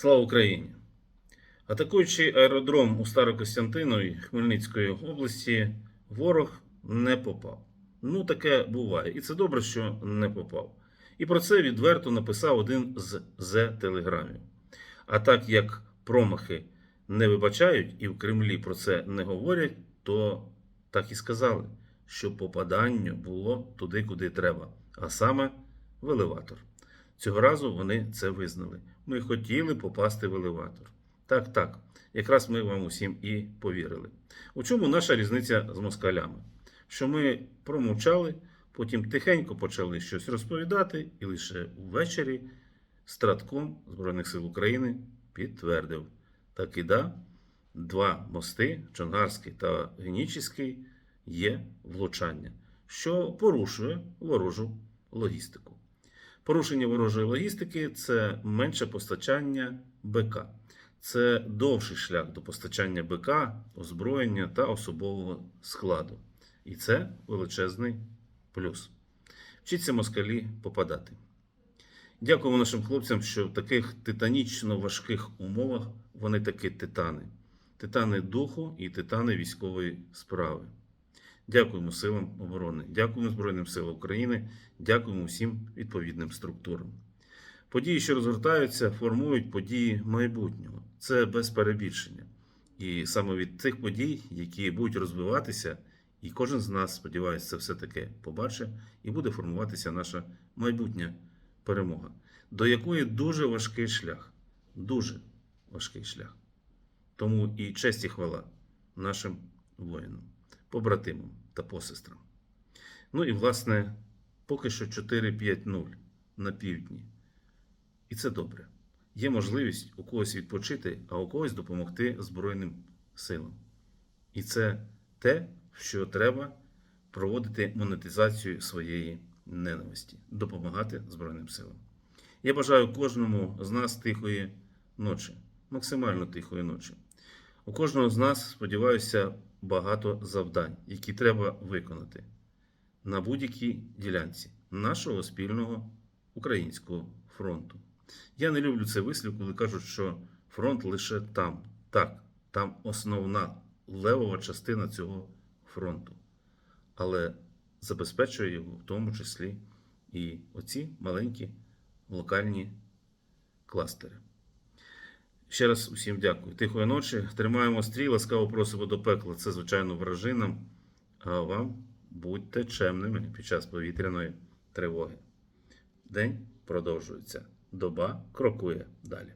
Слава Україні! Атакуючи аеродром у Старокостянтинові Хмельницької області, ворог не попав. Ну, таке буває. І це добре, що не попав. І про це відверто написав один з З-телеграмів. А так як промахи не вибачають і в Кремлі про це не говорять, то так і сказали, що попадання було туди, куди треба, а саме в елеватор. Цього разу вони це визнали. Ми хотіли попасти в елеватор. Так, так, якраз ми вам усім і повірили. У чому наша різниця з москалями? Що ми промовчали, потім тихенько почали щось розповідати, і лише ввечері Стратком Збройних сил України підтвердив: так і да, два мости, Чонгарський та Генічіський, є влучання, що порушує ворожу логістику. Порушення ворожої логістики це менше постачання БК. Це довший шлях до постачання БК, озброєння та особового складу. І це величезний плюс. Вчіться москалі попадати. Дякуємо нашим хлопцям, що в таких титанічно важких умовах вони таки титани. Титани духу і титани військової справи. Дякуємо силам оборони, дякуємо Збройним силам України, дякуємо всім відповідним структурам. Події, що розгортаються, формують події майбутнього. Це без перебільшення. І саме від цих подій, які будуть розвиватися, і кожен з нас, сподіваюся, це все-таки побачить, і буде формуватися наша майбутня перемога, до якої дуже важкий шлях. Дуже важкий шлях. Тому і честь і хвала нашим воїнам, побратимам та посестрам. Ну і, власне, поки що 4-5-0 на півдні. І це добре. Є можливість у когось відпочити, а у когось допомогти Збройним силам. І це те, що треба проводити монетизацію своєї ненависті, допомагати Збройним силам. Я бажаю кожному з нас тихої ночі, максимально тихої ночі. У кожного з нас, сподіваюся, багато завдань, які треба виконати на будь-якій ділянці нашого спільного українського фронту. Я не люблю цей вислів, коли кажуть, що фронт лише там. Так, там основна левова частина цього фронту. Але забезпечує його в тому числі і оці маленькі локальні кластери. Ще раз усім дякую. Тихої ночі. Тримаємо стрій, ласкаво просимо до пекла. Це, звичайно, вражинам. А вам будьте чемними під час повітряної тривоги. День продовжується. Доба крокує далі.